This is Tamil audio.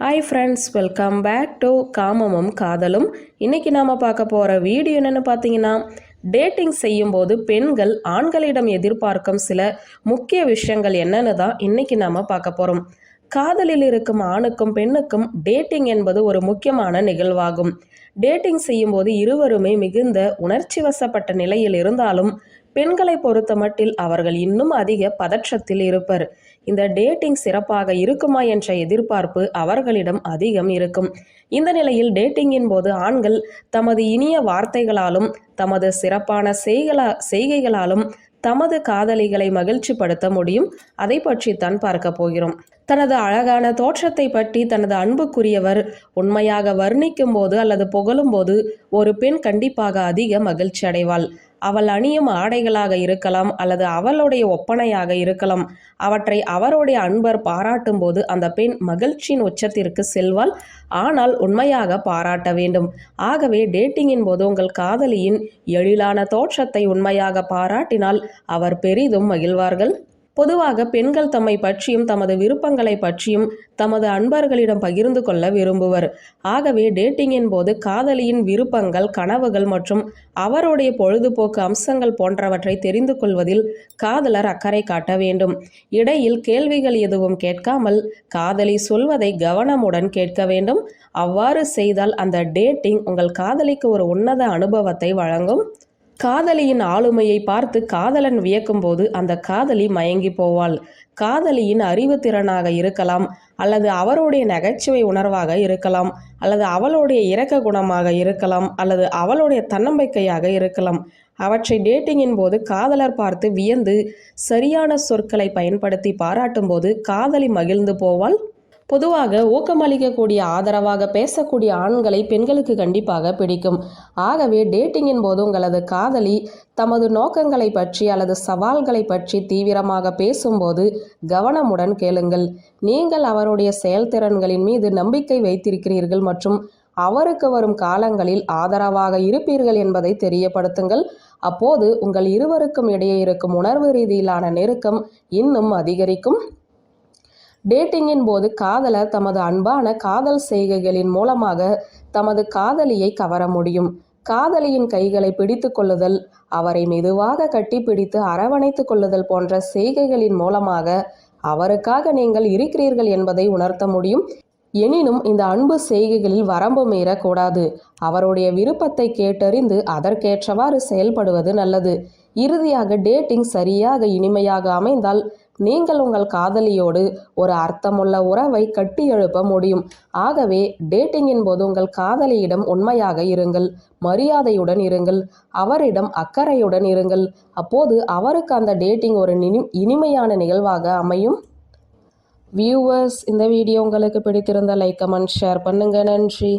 Hi friends welcome back to காமமும் காதலும் இன்றைக்கி நாம் பார்க்க போகிற வீடியோ என்னென்னு பார்த்தீங்கன்னா டேட்டிங் செய்யும்போது பெண்கள் ஆண்களிடம் எதிர்பார்க்கும் சில முக்கிய விஷயங்கள் என்னென்னு தான் இன்றைக்கி நாம் பார்க்க போகிறோம் காதலில் இருக்கும் ஆணுக்கும் பெண்ணுக்கும் டேட்டிங் என்பது ஒரு முக்கியமான நிகழ்வாகும். டேட்டிங் செய்யும்போது இருவருமே மிகுந்த உணர்ச்சி வசப்பட்ட நிலையில் இருந்தாலும் பெண்களை பொறுத்த மட்டில் அவர்கள் இன்னும் அதிக பதற்றத்தில் இருப்பர். இந்த டேட்டிங் சிறப்பாக இருக்குமா என்ற எதிர்பார்ப்பு அவர்களிடம் அதிகம் இருக்கும். இந்த நிலையில் டேட்டிங்கின் போது ஆண்கள் தமது இனிய வார்த்தைகளாலும் தமது சிறப்பான செய்களா செய்கைகளாலும் தமது காதலிகளை மகிழ்ச்சிப்படுத்த முடியும். அதை பற்றித்தான் பார்க்க போகிறோம். தனது அழகான தோற்றத்தை பற்றி தனது அன்புக்குரியவர் உண்மையாக வர்ணிக்கும் போது அல்லது புகழும் போது ஒரு பெண் கண்டிப்பாக அதிக மகிழ்ச்சி அடைவாள். அவள் அணியும் ஆடைகளாக இருக்கலாம் அல்லது அவளுடைய ஒப்பனையாக இருக்கலாம். அவற்றை அவருடைய அன்பர் பாராட்டும் போது அந்த பெண் மகிழ்ச்சியின் உச்சத்திற்கு செல்வாள். ஆனால் உண்மையாக பாராட்ட வேண்டும். ஆகவே டேட்டிங்கின் போது உங்கள் காதலியின் எழிலான தோற்றத்தை உண்மையாக பாராட்டினால் அவர் பெரிதும் மகிழ்வார்கள். பொதுவாக பெண்கள் தம்மை பற்றியும் தமது விருப்பங்களை பற்றியும் தமது அன்பர்களிடம் பகிர்ந்து கொள்ள விரும்புவர். ஆகவே டேட்டிங்கின் போது காதலியின் விருப்பங்கள் கனவுகள் மற்றும் அவருடைய பொழுதுபோக்கு அம்சங்கள் போன்றவற்றை தெரிந்து கொள்வதில் காதலர் அக்கறை காட்ட வேண்டும். இடையில் கேள்விகள் எதுவும் கேட்காமல் காதலி சொல்வதை கவனமுடன் கேட்க வேண்டும். அவ்வாறு செய்தால் அந்த டேட்டிங் உங்கள் காதலிக்கு ஒரு உன்னத அனுபவத்தை வழங்கும். காதலியின் ஆளுமையை பார்த்து காதலன் வியக்கும்போது அந்த காதலி மயங்கி போவாள். காதலியின் அறிவுத்திறனாக இருக்கலாம் அல்லது அவருடைய நகைச்சுவை உணர்வாக இருக்கலாம் அல்லது அவளுடைய இரக்க குணமாக இருக்கலாம் அல்லது அவளுடைய தன்னம்பிக்கையாக இருக்கலாம். அவற்றை டேட்டிங்கின் போது காதலர் பார்த்து வியந்து சரியான சொற்களை பயன்படுத்தி பாராட்டும் போது காதலி மகிழ்ந்து போவாள். பொதுவாக ஊக்கமளிக்கக்கூடிய ஆதரவாக பேசக்கூடிய ஆண்களை பெண்களுக்கு கண்டிப்பாக பிடிக்கும். ஆகவே டேட்டிங்கின் போது உங்களது காதலி தமது நோக்கங்களை பற்றி அல்லது சவால்களை பற்றி தீவிரமாக பேசும்போது கவனமுடன் கேளுங்கள். நீங்கள் அவருடைய செயல்திறன்களின் மீது நம்பிக்கை வைத்திருக்கிறீர்கள் மற்றும் அவருக்கு வரும் காலங்களில் ஆதரவாக இருப்பீர்கள் என்பதை தெரியப்படுத்துங்கள். அப்போது உங்கள் இருவருக்கும் இடையே இருக்கும் உணர்வு ரீதியிலான நெருக்கம் இன்னும் அதிகரிக்கும். டேட்டிங்கின் போது காதலர் தமது அன்பான காதல் செய்கைகளின் மூலமாக தமது காதலியை கவர முடியும். காதலியின் கைகளை பிடித்து கொள்ளுதல் அவரை மெதுவாக கட்டிப்பிடித்து அரவணைத்து கொள்ளுதல் போன்ற செய்கைகளின் மூலமாக அவருக்காக நீங்கள் இருக்கிறீர்கள் என்பதை உணர்த்த முடியும். எனினும் இந்த அன்பு செய்கைகளில் வரம்பு மீறக்கூடாது. அவருடைய விருப்பத்தை கேட்டறிந்து அதற்கேற்றவாறு செயல்படுவது நல்லது. இறுதியாக டேட்டிங் சரியாக இனிமையாக அமைந்தால் நீங்கள் உங்கள் காதலியோடு ஒரு அர்த்தமுள்ள உறவை கட்டி எழுப்ப முடியும். ஆகவே டேட்டிங்கின் போது உங்கள் காதலியிடம் உண்மையாக இருங்கள். மரியாதையுடன் இருங்கள். அவரிடம் அக்கறையுடன் இருங்கள். அப்போது அவருக்கு அந்த டேட்டிங் ஒரு இனிமையான நிகழ்வாக அமையும். வியூவர்ஸ் இந்த வீடியோ உங்களுக்கு பிடித்திருந்த லைக் கமெண்ட் ஷேர் பண்ணுங்க. நன்றி.